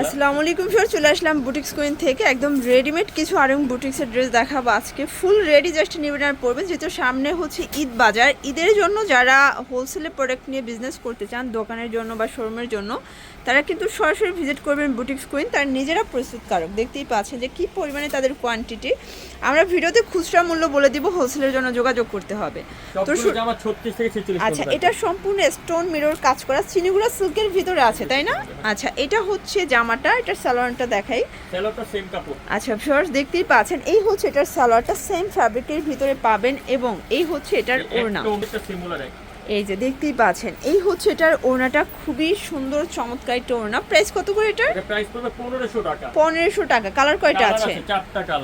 আসসালামু আলাইকুম চলে আসলাম বুটিক্স কুইন থেকে। একদম রেডিমেড কিছু আরং বুটিক্সের ড্রেস দেখাবো আজকে। ফুল রেডি জাস্ট নেবেন আর পরবেন। যেহেতু সামনে হচ্ছে ঈদ বাজার। ঈদের জন্য যারা হোলসেলে প্রোডাক্ট নিয়ে বিজনেস করতে চান দোকানের জন্য বা শোরুমের জন্য তারা কিন্তু সরাসরি ভিজিট করবেন বুটিক্স কুইন তার নিজেরা প্রস্তুতকারক। দেখতেই পাচ্ছেন যে কী পরিমাণে তাদের কোয়ান্টিটি আমরা ভিডিওতে খুচরা মূল্য বলে দিব হোলসেলের জন্য যোগাযোগ করতে হবে। তো সবগুলো শু- জামা 36 থেকে 46 আচ্ছা এটা সম্পূর্ণ স্টোন মিরর কাজ করা। চিনিগুড়া সিল্কের ভিতরে আছে তাই না? আচ্ছা এটা হচ্ছে জামাটা এটার সালোয়ারটা দেখাই। সেলরটা সেম কাপড়। আচ্ছা ভিউয়ার্স দেখতেই পাচ্ছেন এই হচ্ছে এটার সালোয়ারটা সেম ফ্যাব্রিকের ভিতরে পাবেন এবং এই হচ্ছে এটার ওড়না। এই যে দেখতেই পাচ্ছেন এই হচ্ছে এটার ওড়নাটা খুবই সুন্দর চমৎকার একটা ওড়না। প্রাইস কত করে এটার? এটা প্রাইস পড়বে 1500 টাকা। পনেরোশো টাকা কালার কয়টা আছে?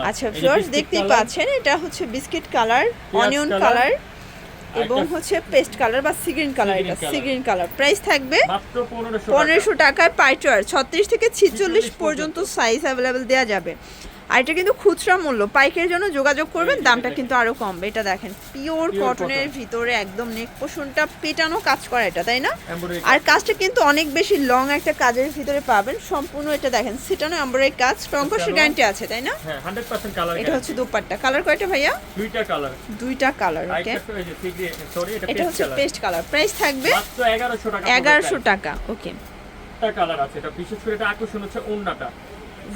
আচ্ছা ভিউয়ার্স দেখতেই পাচ্ছেন এটা হচ্ছে বিস্কিট কালার অনিয়ন কালার এবং হচ্ছে পেস্ট কালার বা সিগ্রিন কালার এটা। Sea green colour. প্রাইস থাকবে পনেরোশো টাকায় পাইটার ছত্রিশ থেকে ছিচল্লিশ পর্যন্ত। সাইজ অ্যাভেলেবেল দেওয়া যাবে। আর এটা কিন্তু খুচরা মূল্য। পাইকের জন্য যোগাযোগ করবেন দামটা কিন্তু আরও কমবে। এটা দেখেন পিওর কটনের ভিতরে একদম নেক পোষণটা পেটানো কাজ করা এটা তাই না? আর কাজটা কিন্তু অনেক বেশি লং একটা কাজের ভিতরে পাবেন। সম্পূর্ণ এটা দেখেন সিটানো এমব্রয়ডারি কাজ রংকশের Colour। গ্যারান্টি আছে তাই না? হ্যাঁ 100% কালার এটা হচ্ছে দুপাট্টা। কালার কয়টা ভাইয়া? দুইটা কালার দুইটা কালার ওকে এটা হচ্ছে কালার পেস্ট কালার প্রাইস থাকবে মাত্র 1100 টাকা। এগারোশো টাকা ওকে কালার আছে এটা বিশেষ করে এটা আকর্ষণ হচ্ছে ওড়নাটা।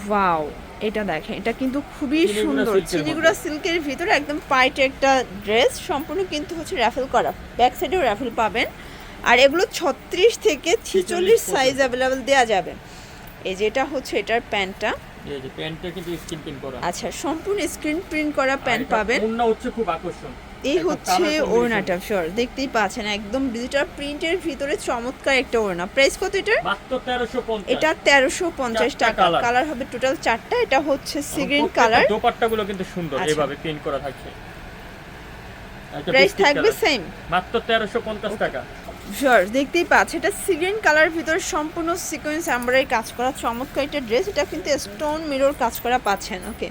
ওয়াও এটা দেখেন এটা কিন্তু খুবই সুন্দর। চিনিগুড়া সিল্কের ভিতরে একদম পাইটে একটা ড্রেস সম্পূর্ণ কিন্তু হচ্ছে র্যাফেল করা। ব্যাক সাইডেও র্যাফেল পাবেন। আর এগুলো ছত্রিশ থেকে ছিচল্লিশ সাইজ অ্যাভেলেবেল দেওয়া যাবে। এই যে এটা হচ্ছে এটার প্যান্টটা। প্যান্টটা কিন্তু স্কিন পিন করা। আচ্ছা সম্পূর্ণ স্ক্রিন প্রিন্ট করা প্যান্ট পাবেন। হচ্ছে খুব আকর্ষণ। এই হচ্ছে। ওড়নাটা শিওর দেখতেই পাচ্ছেন একদম ডিজিটাল প্রিন্টের ভিতরে চমৎকার একটা ওড়না। প্রাইস কত 1350 এটা তেরোশো পঞ্চাশ টাকা। কালার হবে টোটাল চারটা এটা হচ্ছে সিগ্রিন কালার দোপাট্টাগুলো কিন্তু সুন্দর আচ্ছা। এভাবে প্রিন্ট করা থাকছে। প্রাইস থাকবে। সেম মাত্র 1350 টাকা। শিওর দেখতেই পাচ্ছ এটা সিগ্রিন কালার ভিতরে সম্পূর্ণ সিকোয়েন্স এমব্রয়ডারি কাজ করা। চমৎকার একটা ড্রেস এটা কিন্তু স্টোন মিরর কাজ করা পাচ্ছেন ওকে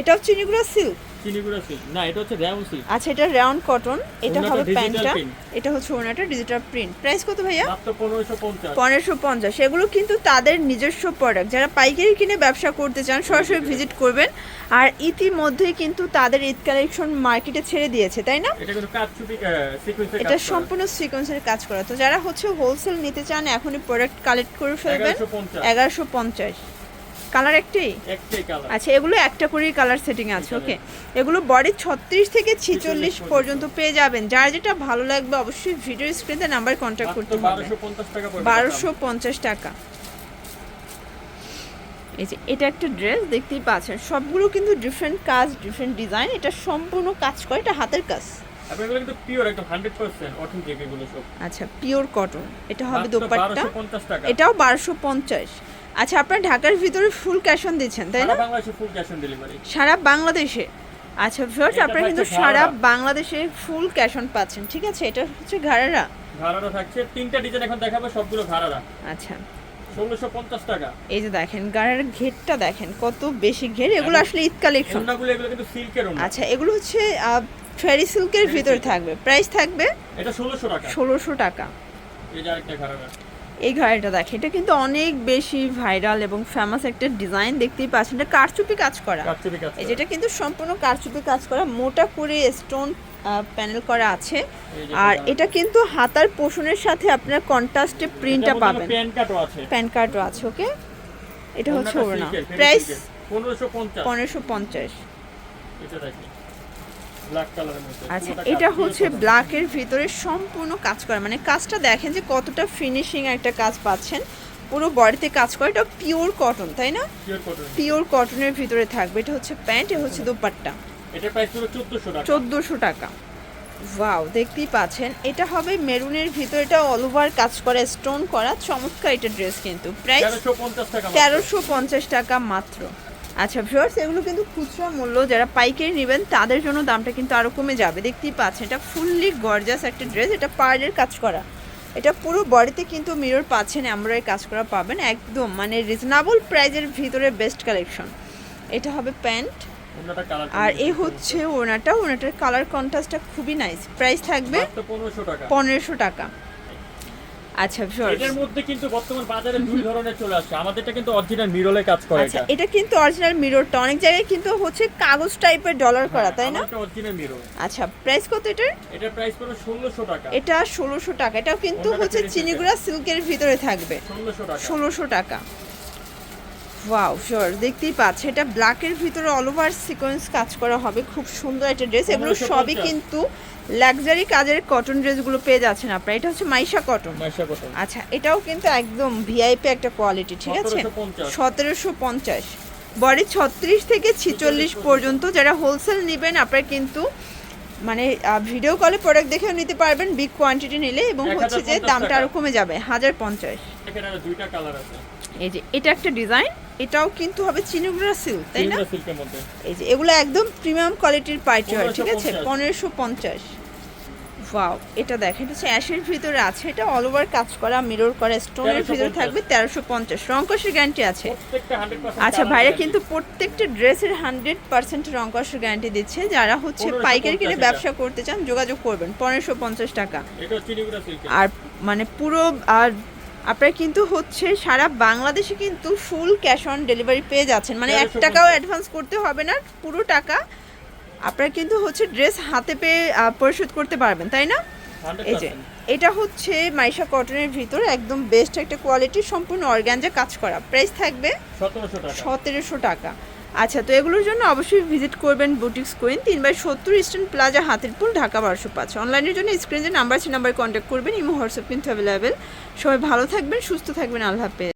এটাও চিনিগুলো সিল্ক চিনিগুড়া সিল্ক না এটা হচ্ছে র্যাউন সিল্ক আচ্ছা এটা রাউন্ড কটন এটা হবে প্যান্টটা। এটা হচ্ছে ওনাটা ডিজিটাল প্রিন্ট প্রাইস কত ভাইয়া? মাত্র 1550 পনেরোশো পঞ্চাশ। এগুলো কিন্তু তাদের নিজস্ব প্রোডাক্ট যারা পাইকারি কিনে ব্যবসা করতে চান সরাসরি ভিজিট করবেন। আর ইতিমধ্যেই কিন্তু তাদের ঈদ কালেকশন মার্কেটে ছেড়ে দিয়েছে তাই না? এটা কিন্তু কাটচুপি সিকোয়েন্সের এটা সম্পূর্ণ সিকোয়েন্সের কাজ করা। তো যারা হচ্ছে হোলসেল নিতে চান এখনই প্রোডাক্ট কালেক্ট করে ফেলবেন। 1150 এগারোশো পঞ্চাশ। কালার একটাই একটাই কালার আচ্ছা এগুলো একটা করেই কালার সেটিং আছে ওকে এগুলো বডি ছত্রিশ থেকে ছিচল্লিশ পর্যন্ত পেয়ে যাবেন। যার যেটা ভালো লাগবে অবশ্যই ভিডিও স্ক্রিনে নাম্বার কন্ট্যাক্ট করতে হবে 1250 টাকা পড়বে বারোশো পঞ্চাশ টাকা। এই যে এটা একটা ড্রেস দেখতেই পাচ্ছেন। সবগুলো কিন্তু ডিফারেন্ট কাজ ডিফারেন্ট ডিজাইন এটা সম্পূর্ণ কাজ করে এটা হাতের কাজ। আপনি এগুলো কিন্তু পিওর একদম 100% অথেন্টিক এগুলো সব। আচ্ছা পিওর কটন এটা হবে দোপাট্টা। 1250 টাকা। এটাও বারোশো পঞ্চাশ। আচ্ছা আপনার ঢাকার ভিতরে ফুল ক্যাশ অন দিচ্ছেন তাই না? বাংলাদেশে ফুল ক্যাশ অন ডেলিভারি সারা বাংলাদেশে। আচ্ছা ভিউয়ার্স আপনারা কিন্তু সারা বাংলাদেশে ফুল ক্যাশ অন পাচ্ছেন ঠিক আছে? এটা হচ্ছে ঘাড়ারা। ঘাড়ারা থাকছে। তিনটা ডিজাইন এখন দেখাবো সবগুলো ঘাড়ারা। আচ্ছা। 1650 টাকা। এই যে দেখেন গাড়ার ঘেরটা দেখেন কত বেশি ঘের এগুলো আসলে ঈদ কালেকশন এগুলো কিন্তু সিল্কের আচ্ছা এগুলো হচ্ছে ফেরি সিল্কের ভিতরে থাকবে। প্রাইস থাকবে এটা 1600 টাকা। ষোলোশো টাকা। এই যে আরেকটা ঘাড়ারা। এই ঘাড়িটা দেখে। এটা কিন্তু অনেক বেশি ভাইরাল এবং ফেমাস একটা ডিজাইন দেখতেই পাচ্ছেন। এটা কারচুপি কাজ করা। যেটা কিন্তু সম্পূর্ণ কারচুপি কাজ করা। মোটা করে স্টোন প্যানেল করা আছে। আর এটা- কিন্তু হাতার পোষণের সাথে আপনার কন্ট্রাস্টে প্রিন্টটা পাবেন। প্যান কার্ডও আছে। ওকে এটা হচ্ছে ওড়না। প্রাইস silk-এর। 1550 পনেরোশো পঞ্চাশ এটা দেখেন ব্ল্যাক কালারের মধ্যে আচ্ছা এটা হচ্ছে। ব্ল্যাকের ভিতরে সম্পূর্ণ কাজ করা। মানে কাজটা দেখেন যে কতটা ফিনিশিং একটা কাজ পাচ্ছেন। পুরো বডিতে কাজ করে। এটা পিওর কটন তাই না। পিওর কটনের ভিতরে থাকবে। এটা হচ্ছে প্যান্ট এটা হচ্ছে দোপাট্টা। এটার প্রাইস হলো 1400 টাকা। চোদ্দোশো টাকা। ওয়াও দেখতেই পাচ্ছেন। এটা হবে মেরুনের ভিতরে। এটা অল ওভার কাজ করা স্টোন করা। চমৎকার এটা ড্রেস কিন্তু। প্রাইস 1350 টাকা মাত্র। তেরোশো পঞ্চাশ টাকা মাত্র। আচ্ছা ভিউয়ার্স এগুলো কিন্তু খুচরা মূল্য যারা পাইকারি নেবেন তাদের জন্য দামটা কিন্তু আরও কমে যাবে। দেখতেই পাচ্ছেন এটা ফুললি গর্জাস একটা ড্রেস এটা পার্লের কাজ করা। এটা পুরো বডিতে কিন্তু মিরর পাচ্ছেন এমব্রয়ডারি কাজ করা পাবেন। একদম মানে রিজনেবল প্রাইজের ভিতরে বেস্ট কালেকশন এটা হবে প্যান্ট আর এই হচ্ছে ওনাটা ওনাটার কালার কন্ট্রাস্টটা খুবই নাইস প্রাইস থাকবে 1500 টাকা। পনেরোশো টাকা। আচ্ছা. এটার মধ্যে কিন্তু বর্তমান বাজারে দুই ধরনের চলে আসছে। আমাদেরটা কিন্তু অরিজিনাল মিরলে কাজ করে আচ্ছা এটা। এটা কিন্তু অরিজিনাল মিররটা অনেক জায়গায় কিন্তু হচ্ছে কাগজ টাইপের ডলার করা তাই না? অরিজিনাল মিরর আচ্ছা প্রাইস কত এটার? এটা প্রাইস পড়বে ষোলোশো টাকা। এটা ষোলোশো টাকা। এটাও কিন্তু হচ্ছে চিনিগুড়া সিল্কের ভিতরে থাকবে। ষোলোশো টাকা। ষোলোশো টাকা। ওয়াও শিওর দেখতেই পাচ্ছে। এটা ব্ল্যাকের ভিতরে অল ওভার সিকোয়েন্স কাজ করা হবে। খুব সুন্দর একটা ড্রেস এগুলো সবই কিন্তু লাক্সারি কাজের কটন ড্রেসগুলো পেয়ে যাচ্ছেন আপনারা। এটা হচ্ছে মাইশা কটন মাইশা কটন আচ্ছা এটাও কিন্তু একদম ভিআইপি একটা কোয়ালিটি ঠিক আছে? 1750 সতেরোশো পঞ্চাশ। বডি ছত্রিশ থেকে ছিচল্লিশ পর্যন্ত যারা হোলসেল নেবেন আপনারা কিন্তু মানে ভিডিও কলে প্রোডাক্ট দেখেও নিতে পারবেন বিগ কোয়ান্টিটি নিলে এবং হচ্ছে যে দামটা আরও কমে যাবে হাজার পঞ্চাশ। এখানে আরও দুইটা কালার আছে। এই যে এটা একটা ডিজাইন এটাও কিন্তু হবে চিনুগুড়া সিল্ক তাই না? এই যে এগুলো একদম প্রিমিয়াম কোয়ালিটির পাইটি হয় ঠিক আছে? 1550 পনেরোশো পঞ্চাশ। ওয়াও এটা দেখেন এটা হচ্ছে অ্যাশের ভিতরে আছে এটা অল ওভার কাজ করা মিরর করা স্টোনের ভিতরে থাকবে তেরোশো পঞ্চাশ। রংকশের গ্যারান্টি আছে। আচ্ছা ভাইরা কিন্তু প্রত্যেকটা ড্রেসের হান্ড্রেড পার্সেন্ট রংকশের গ্যারান্টি দিচ্ছে। যারা হচ্ছে 1550 পাইকারি কিনে ব্যবসা করতে চান যোগাযোগ করবেন পনেরোশো পঞ্চাশ টাকা। এটা চিনিগুড়া সিল্কের আর মানে পুরো আর আপনারা কিন্তু হচ্ছে সারা বাংলাদেশে কিন্তু ফুল ক্যাশ অন ডেলিভারি পেয়ে যাচ্ছেন। মানে এক টাকাও অ্যাডভান্স করতে হবে না পুরো টাকা আপনারা কিন্তু হচ্ছে ড্রেস হাতে পেয়ে পরিশোধ করতে পারবেন তাই না? এই যে এটা হচ্ছে মাইশা কটনের ভিতরে একদম বেস্ট একটা কোয়ালিটি সম্পূর্ণ অর্গ্যানজা কাজ করা। প্রাইস থাকবে 1700 সতেরোশো টাকা। আচ্ছা তো এগুলোর জন্য অবশ্যই ভিজিট করবেন বুটিক্স কুইন তিন বাই সত্তর ইস্টার্ন প্লাজা হাতিরপুল ঢাকা বারোশো পাঁচ। অনলাইনের জন্য স্ক্রিনে যে নাম্বার আছে নাম্বার কন্ট্যাক্ট করবেন ইমো হোয়াটসঅ্যাপ কিন্তু অ্যাভেলেবেল সবাই ভালো থাকবেন সুস্থ থাকবেন আল্লাহ হাফেজ।